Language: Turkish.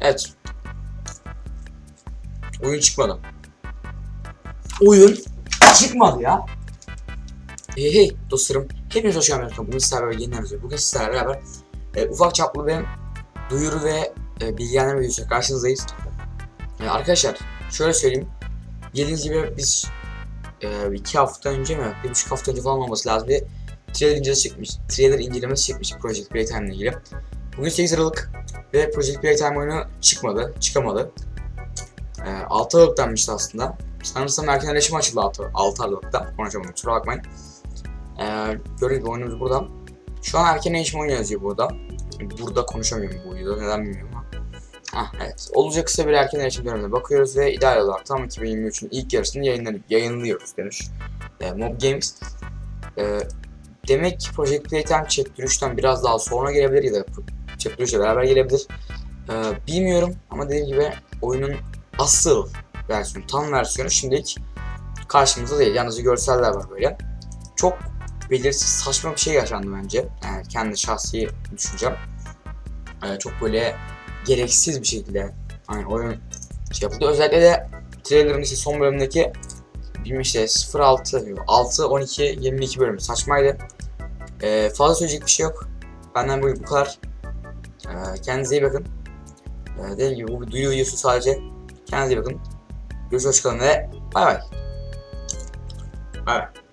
Evet. Oyun çıkmadı. Oyun çıkmadı ya. Hey hey dostlarım. Hepiniz hoş geldiniz. Bugün sizlerle beraber yeniden yazıyor. Bugün sizlerle beraber e, ufak çaplı bir duyuru ve e, bilgilendirme videosu karşınızdayız. E, arkadaşlar şöyle söyleyeyim. Bildiğiniz gibi biz e, iki hafta önce mi? Bir buçuk hafta önce falan olması lazım. Bir trailer incelemesi çıkmış. Trailer incelemesi çıkmış Project Playtime ile ilgili. Bugün 8 Aralık ve Project Playtime oyunu çıkmadı, çıkamadı. E, 6 Aralık'tanmıştı aslında. Sanırsam erken erişim açıldı 6, 6 Aralık'ta. Konuşamadım kusura bakmayın. E, gördüğünüz gibi oyunumuz burada. Şu an erken erişim oyunu yazıyor burada. Burada konuşamıyorum bu videoda neden bilmiyorum ama. Ah evet. Olacak kısa bir erken erişim dönemine bakıyoruz ve ideal olarak tam 2023'ün ilk yarısını yayınlıyoruz demiş. E, Mob Games. E, demek ki Project Playtime Chapter 3'ten biraz daha sonra gelebilir ya da 3'e beraber gelebilir. E, bilmiyorum ama dediğim gibi oyunun asıl versiyonu, tam versiyonu şimdilik karşımızda değil. Yalnızca görseller var böyle. Çok belirsiz saçma bir şey yaşandı bence. Yani kendi şahsi düşüncem. E, çok böyle gereksiz bir şekilde hani oyun şey yapıldı. Özellikle de trailer'ın işte son bölümündeki bilmem işte 06, 6, 12, 22 bölüm saçmaydı. Ee, fazla söyleyecek bir şey yok. Benden bu, bu kadar. Ee, kendinize iyi bakın. Ee, dediğim gibi bu bir duyuru videosu sadece. Kendinize iyi bakın. Görüşürüz hoşçakalın ve bay bay. Bay bay.